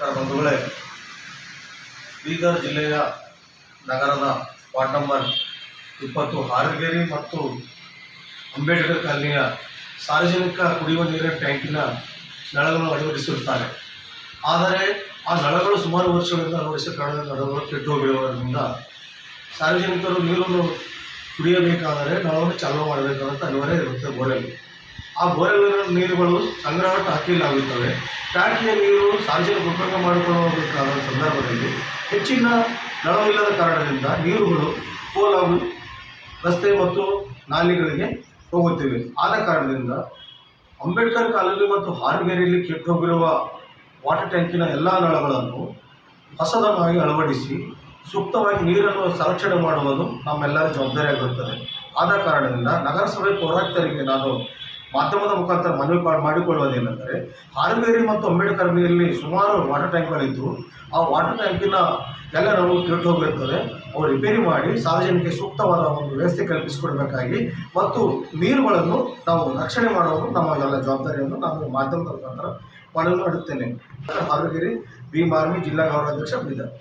ಬಂಧುಗಳೇ. ಬೀದರ್ ಜಿಲ್ಲೆಯ ನಗರದ ವಾರ್ಡ್ ನಂಬರ್ ಇಪ್ಪತ್ತು ಹಾರಗೇರಿ ಮತ್ತು ಅಂಬೇಡ್ಕರ್ ಕಾಲನಿಯ ಸಾರ್ವಜನಿಕ ಕುಡಿಯುವ ನೀರಿನ ಟ್ಯಾಂಕಿನ ನಳಗಳನ್ನು ಅಳವಡಿಸಿರುತ್ತಾರೆ. ಆದರೆ ಆ ನಳಗಳು ಸುಮಾರು ವರ್ಷಗಳಿಂದ ಅಳವಡಿಸಿದ ಕಾರಣದ ನಳಗಳು ಕೆಟ್ಟು ಹೋಗಿರುವುದರಿಂದ ಸಾರ್ವಜನಿಕರು ನೀರನ್ನು ಕುಡಿಯಬೇಕಾದರೆ ನಳವನ್ನು ಚಾಲೂ ಮಾಡಬೇಕಾದಂಥ ಅನಿವಾರ್ಯ ಇರುತ್ತೆ ಬೋರೆಲ್ ಆ ಬೋರ್ವೆಲ್ ನೀರುಗಳು ಸಂಗ್ರಹಕ್ಕೆ ಟಾಕಿಲಾಗುತ್ತವೆ ಟಾಕಿಯ ನೀರು ಸಾರ್ವಜನಿಕ ಉಪಯೋಗ ಮಾಡಿಕೊಳ್ಳಬೇಕಾದ ಸಂದರ್ಭದಲ್ಲಿ ಹೆಚ್ಚಿನ ನಳವಿಲ್ಲದ ಕಾರಣದಿಂದ ನೀರುಗಳು ಪೋಲಾಗು ರಸ್ತೆ ಮತ್ತು ನಾಲಿಗಳಿಗೆ ಹೋಗುತ್ತಿವೆ. ಆದ ಕಾರಣದಿಂದ ಅಂಬೇಡ್ಕರ್ ಕಾಲೋನಿ ಮತ್ತು ಹಾರ್ಗೇರಿಯಲ್ಲಿ ಕೆಟ್ಟು ಹೋಗಿರುವ ವಾಟರ್ ಟ್ಯಾಂಕಿನ ಎಲ್ಲ ನಳಗಳನ್ನು ಹೊಸದನ್ನಾಗಿ ಅಳವಡಿಸಿ ಸೂಕ್ತವಾಗಿ ನೀರನ್ನು ಸಂರಕ್ಷಣೆ ಮಾಡುವುದು ನಮ್ಮೆಲ್ಲರ ಜವಾಬ್ದಾರಿಯಾಗಿರುತ್ತದೆ. ಆದ ಕಾರಣದಿಂದ ನಗರಸಭೆ ಪೌರಾಯುಕ್ತರಿಗೆ ನಾನು ಮಾಧ್ಯಮದ ಮುಖಾಂತರ ಮನವಿ ಮಾಡಿಕೊಳ್ಳುವುದೇನೆಂದರೆ, ಹಾರಂಗೇರಿ ಮತ್ತು ಅಂಬೇಡ್ಕರ್ನಲ್ಲಿ ಸುಮಾರು ವಾಟರ್ ಟ್ಯಾಂಕ್ಗಳಿದ್ದು ಆ ವಾಟರ್ ಟ್ಯಾಂಕಿನ ಎಲ್ಲ ನಾವು ಕೆಟ್ಟು ಹೋಗಿರ್ತದೆ ಅವು ರಿಪೇರಿ ಮಾಡಿ ಸಾರ್ವಜನಿಕ ಸೂಕ್ತವಾದ ಒಂದು ವ್ಯವಸ್ಥೆ ಕಲ್ಪಿಸಿಕೊಡಬೇಕಾಗಿ ಮತ್ತು ನೀರುಗಳನ್ನು ನಾವು ರಕ್ಷಣೆ ಮಾಡುವುದು ನಮ್ಮ ಎಲ್ಲ ಜವಾಬ್ದಾರಿಯನ್ನು ನಾನು ಮಾಧ್ಯಮದ ಮುಖಾಂತರ ಮಾಡಲು ಮಾಡುತ್ತೇನೆ. ಹಾರಂಗೇರಿ ಬಿ ಮಾರ್ಮಿ ಜಿಲ್ಲಾ ಗೌರವಾಧ್ಯಕ್ಷ ಬೀದರ್